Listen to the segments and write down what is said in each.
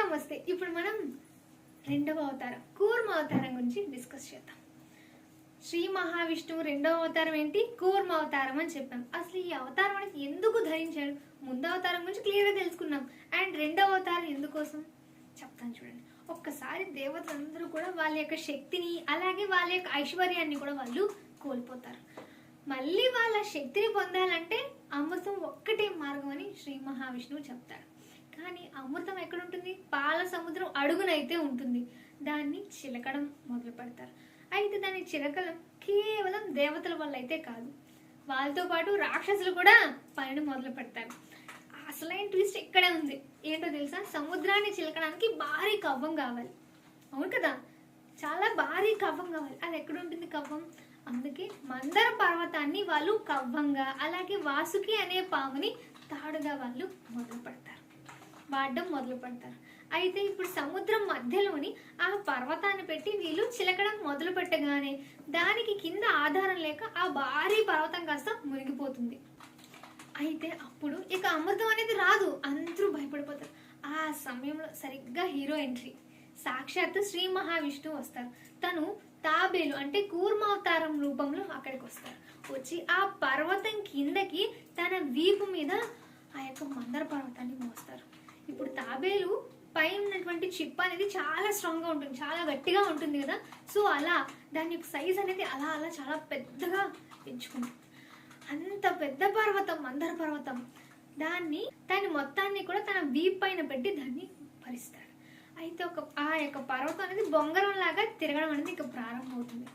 నమస్తే ఇప్పుడు మనం రెండవ అవతారం కూర్మ అవతారం గురించి డిస్కస్ చేద్దాం. శ్రీ మహావిష్ణువు రెండవ అవతారం ఏంటి? కూర్మ అవతారం అని చెప్పాం. అసలు ఈ అవతారం అనేది ఎందుకు ధరించాడు? ముందు అవతారం గురించి క్లియర్గా తెలుసుకున్నాం. అండ్ రెండవ అవతారం ఎందుకోసం? చెప్తాను చూడండి. ఒక్కసారి దేవతలందరూ కూడా వాళ్ళ యొక్క శక్తిని అలాగే వాళ్ళ యొక్క ఐశ్వర్యాన్ని కూడా వాళ్ళు కోల్పోతారు. మళ్ళీ వాళ్ళ శక్తిని పొందాలంటే అమృతం ఒక్కటే మార్గం అని శ్రీ మహావిష్ణువు చెప్తాడు కానీ అమృతం ఎక్కడ ఉంటుంది పాల సముద్రం అడుగునైతే ఉంటుంది. దాన్ని చిలకడం మొదలు పెడతారు. అయితే దాని చిలకడం కేవలం దేవతల వల్ల అయితే కాదు. వాళ్ళతో పాటు రాక్షసులు కూడా పనిని మొదలు పెడతారు. అసలైన ట్విస్ట్ ఇక్కడే ఉంది. ఏంటో తెలుసా? సముద్రాన్ని చిలకడానికి భారీ కవ్వం కావాలి. అవును కదా? చాలా భారీ కవ్వం కావాలి. అది ఎక్కడ ఉంటుంది కవ్వం? అందుకే మందర పర్వతాన్ని వాళ్ళు కవ్వంగా అలాగే వాసుకి అనే పాముని తాడుగా వాళ్ళు మొదలు పెడతారు. వాడడం మొదలు పెడతారు. అయితే ఇప్పుడు సముద్రం మధ్యలోని ఆ పర్వతాన్ని పెట్టి వీళ్ళు చిలకడం మొదలు పెట్టగానే దానికి కింద ఆధారం లేక ఆ భారీ పర్వతం కాస్త మునిగిపోతుంది. అయితే అప్పుడు ఇక అమృతం అనేది రాదు. అందరూ భయపడిపోతారు. ఆ సమయంలో సరిగ్గా హీరో ఎంట్రీ. సాక్షాత్తు శ్రీ మహావిష్ణువు వస్తారు. తను తాబేలు అంటే కూర్మావతారం రూపంలో అక్కడికి వస్తారు. వచ్చి ఆ పర్వతం కిందకి తన వీపు మీద ఆ యొక్క మందర పర్వతాన్ని మోస్తారు. ఇప్పుడు తాబేలు పై ఉన్నటువంటి చిప్ అనేది చాలా స్ట్రాంగ్గా ఉంటుంది చాలా గట్టిగా ఉంటుంది కదా. సో అలా దాని యొక్క సైజ్ అనేది అలా అలా చాలా పెద్దగా పెంచుకుంటుంది. అంత పెద్ద పర్వతం మందర పర్వతం. దాన్ని దాని మొత్తాన్ని కూడా తన వీప్ పైన పెట్టి దాన్ని భరిస్తాడు అయితే ఒక ఆ యొక్క పర్వతం అనేది బొంగరం లాగా తిరగడం అనేది ఇక ప్రారంభమవుతుంది.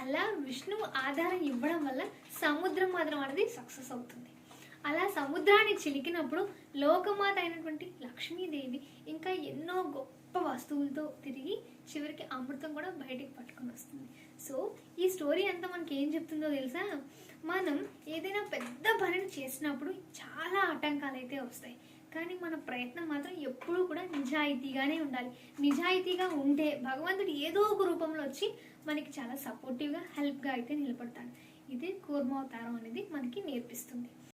అలా విష్ణువు ఆధారం ఇవ్వడం వల్ల సముద్రం మాత్రం అనేది సక్సెస్ అవుతుంది. అలా సముద్రాన్ని చిలికినప్పుడు లోకమాత అయినటువంటి లక్ష్మీదేవి ఇంకా ఎన్నో గొప్ప వస్తువులతో తిరిగి చివరికి అమృతం కూడా బయటికి పట్టుకొని వస్తుంది. సో ఈ స్టోరీ అంతా మనకి ఏం చెప్తుందో తెలుసా? మనం ఏదైనా పెద్ద పనిని చేసినప్పుడు చాలా ఆటంకాలు అయితే వస్తాయి. కానీ మన ప్రయత్నం మాత్రం ఎప్పుడూ కూడా నిజాయితీగానే ఉండాలి. నిజాయితీగా ఉంటే భగవంతుడు ఏదో ఒక రూపంలో వచ్చి మనకి చాలా సపోర్టివ్గా హెల్ప్గా అయితే నిలబడతాడు. ఇది కూర్మావతారం అనేది మనకి నేర్పిస్తుంది.